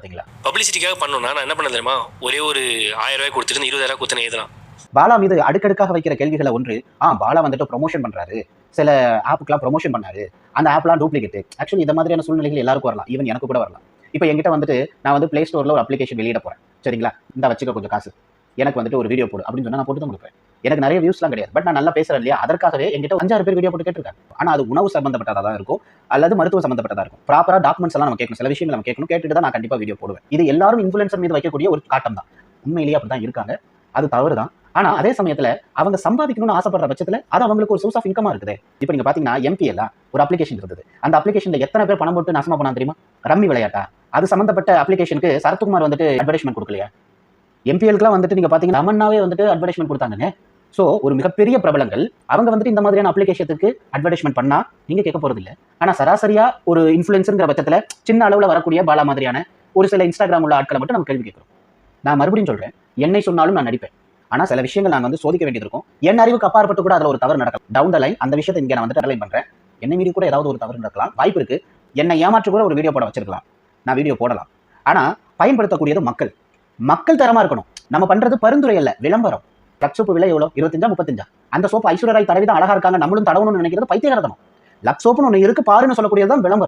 பார்த்தீங்களா பப்ளிசிட்டிக்காக பண்ணணும்னா நான் என்ன பண்ண தெரியுமா? ஒரே ஒரு ஆயிரம் ரூபாய் கொடுத்துட்டு இருபதாயிரம் கொடுத்து எழுதலாம் பாலா மீது அடுக்கடுக்காக வைக்கிற கேள்விகளை ஒன்று ஆ பாலா வந்துட்டு ப்ரொமோஷன் பண்றாரு. சில ஆப்புக்கெல்லாம் ப்ரொமோஷன் பண்ணாரு. அந்த ஆப்லாம் டூப்ளிகேட் ஆக்சுவலி இந்த மாதிரியான சூழ்நிலைகள் எல்லாருக்கும் வரலாம். ஈவன் எனக்கு கூட வரலாம். இப்போ என்கிட்ட வந்துட்டு நான் வந்து ப்ளே ஸ்டோரில் ஒரு அப்ளிகேஷன் வெளியிட போறேன். சரிங்களா? இந்த வச்சுக்க கொஞ்சம் காசு. எனக்கு வந்துட்டு ஒரு வீடியோ போடு. அப்படின்னு சொன்னா நான் போட்டு தான் கொடுப்பேன். எனக்கு நிறைய வியூஸ்லாம் கிடையாது. பட் நான் நல்லா பேசுறேன் இல்லையா? அதற்காகவே என்கிட்ட அஞ்சாறு பேர் வீடியோ போட்டு கேட்டிருக்காங்க. ஆனால் அது உணவு சம்பந்தப்பட்டதாக தான் இருக்கும். அல்லது மருத்துவ சம்பந்தப்பட்டதா இருக்கும். ப்ராப்பராக டாக்குமெண்ட்ஸ் எல்லாம் நம்ம கேட்கணும். சில விஷயங்கள் நம்ம கேட்கணும். கேட்டுட்டு தான் நான் கண்டிப்பாக வீடியோ போடுவேன். இது எல்லாரும் இன்ஃபுளுசர் மீது வைக்கக்கூடிய ஒரு காட்டம் தான். உண்மையிலேயே அப்படி தான் இருக்காங்க. அது தவறு தான். ஆனா அதே சமயத்துல அவங்க சம்பாதிக்கணும்னு ஆசைப்படுற பட்சத்துல அது அவங்களுக்கு ஒரு சோர்ஸ் ஆஃப் இன்கமா இருக்குது. இப்போ நீங்க பாத்தீங்கன்னா எம்பிஎல் ஒரு அப்ளிகேஷன் இருந்தது. அந்த அப்ளிகேஷன்ல எத்தனை பேர் பணம் போட்டு நாசமா போனா தெரியுமா? ரம்மி விளையாட்டா? அது சம்பந்தப்பட்ட அப்ளிகேஷனுக்கு சரத்குமார் வந்துட்டு அட்வர்டைஸ்மெண்ட் கொடுக்கலையா? எம்பிஎல்க்குலாம் வந்துட்டு நீங்க பாத்தீங்கன்னா தமன்னாவே வந்துட்டு அட்வர்டைஸ்மெண்ட் கொடுத்தாங்க ஸோ ஒரு மிகப்பெரிய பிரபலங்கள் அவங்க வந்துட்டு இந்த மாதிரியான அப்ளிகேஷனுக்கு அட்வர்டைஸ்மெண்ட் பண்ணா நீங்க கேட்க போறது இல்லை ஆனா சராசரியா ஒரு இன்ஃபுளுன்ஸுங்கிற பட்சத்துல சின்ன அளவுல வரக்கூடிய பாலா மாதிரியான ஒரு சில இன்ஸ்டாகிராம் உள்ள ஆட்களை மட்டும் நம்ம கேள்வி கேட்குறோம். நான் மறுபடியும் சொல்றேன் என்னை சொன்னாலும் நான் நடிப்பேன். ஆனா சில விஷயங்கள் நாங்கள் வந்து சோதிக்க வேண்டியது இருக்கும். என் அறிவுக்கு அப்பாற்பட்டு கூட அதுல ஒரு தவறு நடக்கலாம். டவுன் த லைன் அந்த விஷயத்தை இங்கே நான் வந்துட்டு அலைன் பண்றேன். என்னை மீறி கூட ஏதாவது ஒரு தவறு நடக்கலாம். வாய்ப்பு இருக்கு. என்னை ஏமாற்று கூட ஒரு வீடியோ போட வச்சிருக்கலாம். நான் வீடியோ போடலாம். ஆனா பயன்படுத்தக்கூடியது மக்கள். மக்கள் தரமா இருக்கணும். நம்ம பண்றது பரிந்துரை அல்ல விளம்பரம். லக்ஸோப்பு விலை எவ்வளோ? இருபத்தஞ்சா முப்பத்தஞ்சா? அந்த சோப்பு ஐஸ்வர்யராய் தடவி தான் அழகா இருக்காங்க. நம்மளும் தடவணும்னு நினைக்கிறது பைத்தியகரதனம் லக்ஸோப்புன்னு ஒன்று இருக்கு பாருன்னு சொல்லக்கூடியது தான் விளம்பரம்.